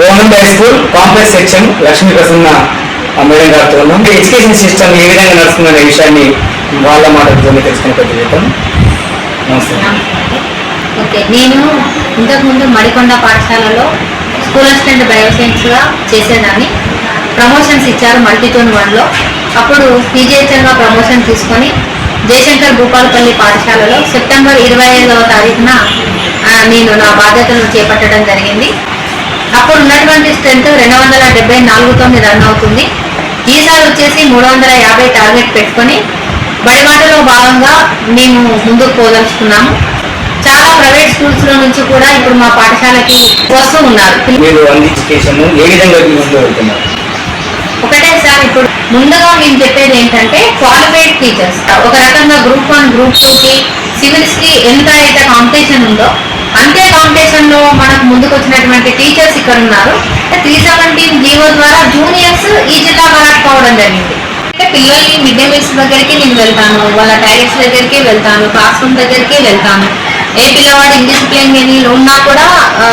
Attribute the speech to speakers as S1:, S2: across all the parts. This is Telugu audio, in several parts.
S1: Government high school complex section Lakshmi Prasanna madam గారితో ఉన్నాం. ఎడ్యుకేషన్ సిస్టమ్ ఏ విధంగా నడుస్తుందనే విషయాన్ని వాళ్ళ మాటలతో తెలుసుకునే పెద్ద జీవితం నమస్తే.
S2: ఓకే నేను ఇంతకుముందు మడికొండ పాఠశాలలో స్కూల్ అసిస్టెంట్ బయోసైన్స్గా చేసేదాన్ని. ప్రమోషన్స్ ఇచ్చారు మల్టీటోన్ వన్లో అప్పుడు పీజీహెచ్ఎల్గా ప్రమోషన్ తీసుకొని జయశంకర్ భూపాలపల్లి పాఠశాలలో సెప్టెంబర్ ఇరవై ఐదవ తారీఖున నేను నా బాధ్యతలను చేపట్టడం జరిగింది. అప్పుడు ఉన్నటువంటి స్ట్రెంత్ రెండు వందల డెబ్బై నాలుగుతో రన్ అవుతుంది. ఈసారి వచ్చేసి మూడు వందల యాభై టార్గెట్ పెట్టుకొని బడిబాటలో భాగంగా మేము ముందుకు పోదలుచుకున్నాము. చాలా ప్రైవేట్ స్కూల్స్లో నుంచి కూడా ఇప్పుడు మా పాఠశాలకి వస్తూ ఉన్నారు. ఒకటే సార్ ఇప్పుడు ముందుగా మేము చెప్పేది ఏంటంటే క్వాలిఫైడ్ టీచర్స్ ఒక రకంగా గ్రూప్ వన్ గ్రూప్ టూకి సివిల్స్కి ఎంత అయితే కాంపిటీషన్ ఉందో ఫౌండేషన్లో మనకు ముందుకు వచ్చినటువంటి టీచర్స్ ఇక్కడ ఉన్నారు త్రీ సెవెంటీన్ జీవో ద్వారా జూనియర్స్ ఈ జిల్లా కావడం జరిగింది. అంటే పిల్లల్ని మిడ్ డే మీల్స్ దగ్గరికి నేను వెళ్తాను వాళ్ళ టాయిలెట్స్ దగ్గరికి వెళ్తాను క్లాస్ రూమ్ దగ్గరికి వెళ్తాను. ఏ పిల్లవాడు ఇండిసిప్లిన్ అని ఉన్నా కూడా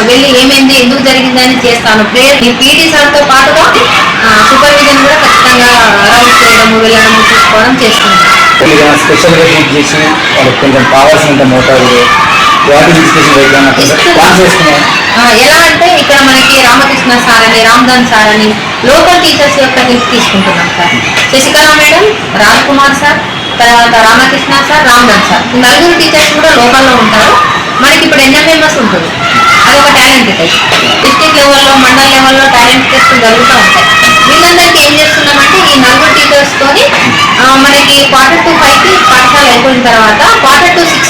S2: వెళ్ళి ఏమైంది ఎందుకు జరిగింది అని చేస్తాను. ప్రేయర్ పీటీ సార్తో పాటుగా సూపర్విజన్ కూడా ఖచ్చితంగా రౌండ్స్ చేయడము వెళ్ళడము చూసుకోవడం చేస్తున్నాను.
S1: స్పెషల్ చేసి వాళ్ళకి కొంచెం కావాల్సినంత మోతాదు
S2: ఎలా అంటే ఇక్కడ మనకి రామకృష్ణ సార్ అని రామ్దాన్ సార్ అని లోకల్ టీచర్స్ యొక్క హెల్ప్ తీసుకుంటున్నాం sir. Sasikala madam Raj Kumar sir తర్వాత రామకృష్ణ సార్ రామ్దాన్ సార్. ఈ నలుగురు టీచర్స్ కూడా లోకల్లో ఉంటారు. మనకి ఇప్పుడు ఎన్ఎంఎంఎస్ ఉంటుంది. అదొక టాలెంట్ టెస్ట్ డిస్ట్రిక్ట్ లెవెల్లో మండల్ లెవెల్లో టాలెంట్ టెస్ట్ జరుగుతూ ఉంటాయి. వీళ్ళందరికీ ఏం చేస్తున్నామంటే ఈ నలుగురు టీచర్స్ తోని ఆ, మనకి క్వార్టర్ టు ఫైవ్కి పాఠశాల అయిపోయిన తర్వాత క్వార్టర్ టు సిక్స్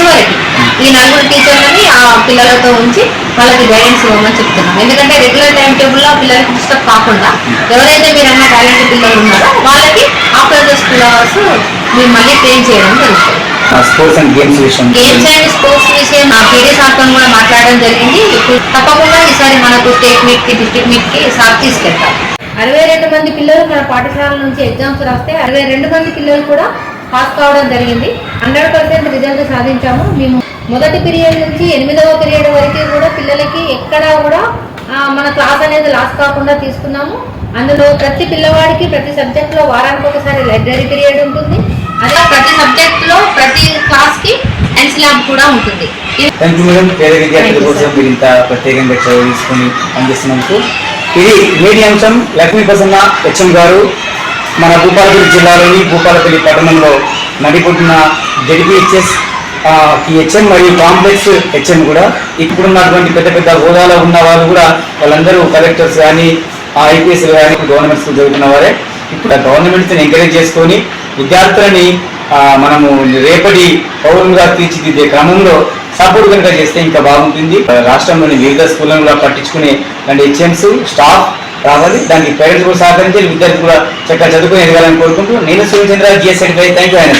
S2: ఈ నలుగురు టీచర్లని ఆ పిల్లలతో ఉంచి వాళ్ళకి గైడెన్స్ ఇవ్వమని చెప్తున్నాం. ఎందుకంటే రెగ్యులర్ టైం టేబుల్లో పిల్లలకి డిస్టర్బ్ కాకుండా ఎవరైతే మీరు అన్న టాలెంట్ పిల్లలు ఉన్నారో వాళ్ళకి ఆఫ్టర్ ద స్కూల్ అవర్స్ మీరు మళ్ళీ ట్రైన్ చేయడం జరుగుతుంది.
S1: స్పోర్ట్స్ అండ్ గేమ్స్ విషయం
S2: గేమ్స్ అండ్ స్పోర్ట్స్ విషయం మా పీడీ సార్తో కూడా మాట్లాడడం జరిగింది. ఇప్పుడు తప్పకుండా ఈసారి మనకు స్టేట్ మీట్కి డిస్ట్రిక్ట్ మీట్కి సార్ తీసుకెళ్తాం అరవై రెండు మంది పిల్లలు మన పాఠశాల నుంచి ఎగ్జామ్స్ రాస్తే అరవై రెండు మంది పిల్లలు కూడా పాస్ కావడం జరిగింది. హండ్రెడ్ పర్సెంట్ రిజల్ట్ సాధించాము. మేము మొదటి పీరియడ్ నుంచి ఎనిమిదవ పీరియడ్ వరకు కూడా పిల్లలకి ఎక్కడా కూడా మన క్లాస్ అనేది లాస్ కాకుండా తీసుకున్నాము. అందులో ప్రతి పిల్లవాడికి ప్రతి సబ్జెక్ట్లో వారానికి ఒకసారి లైబ్రరీ పీరియడ్ ఉంటుంది. అదే ప్రతి సబ్జెక్ట్లో ప్రతి క్లాస్కి ఎన్స్ ల్యాబ్ కూడా ఉంటుంది. ఇది
S1: థ్యాంక్ యూ మేడం పేద విద్యార్థుల కోసం. మీరు ఇంత ప్రత్యేకంగా చదువు తీసుకొని పనిచేస్తున్నందుకు. ఇది నేటి అంశం. లక్ష్మీ ప్రసన్న హెచ్ఎం గారు మన భూపాలపల్లి జిల్లాలోని భూపాలపల్లి పట్టణంలో నడిపుతున్న జడిపిహెచ్ఎస్ హెచ్ఎం మరియు కాంప్లెక్స్ హెచ్ఎం కూడా ఇప్పుడున్నటువంటి పెద్ద పెద్ద హోదాలో ఉన్న వాళ్ళు కూడా వాళ్ళందరూ కలెక్టర్స్ కానీ ఐపీఎస్ కానీ గవర్నమెంట్ స్కూల్ చదువుతున్న వారే. ఇప్పుడు గవర్నమెంట్స్ని ఎంకరేజ్ చేసుకొని విద్యార్థులని మనము రేపటి పౌరులుగా తీర్చిదిద్దే క్రమంలో సపోర్ట్ కనుక చేస్తే ఇంకా బాగుంటుంది. రాష్ట్రంలోని వివిధ స్కూళ్ళను కూడా పట్టించుకునే అంటే హెచ్ఎంస్ స్టాఫ్ రావాలి. దానికి పేరెంట్స్ కూడా సహకరించి విద్యార్థులు కూడా చక్కగా చదువుకొని ఎదగాలని కోరుకుంటూ నేను సూర్యచంద్ర జిఎస్ థ్యాంక్ యూ ఆయన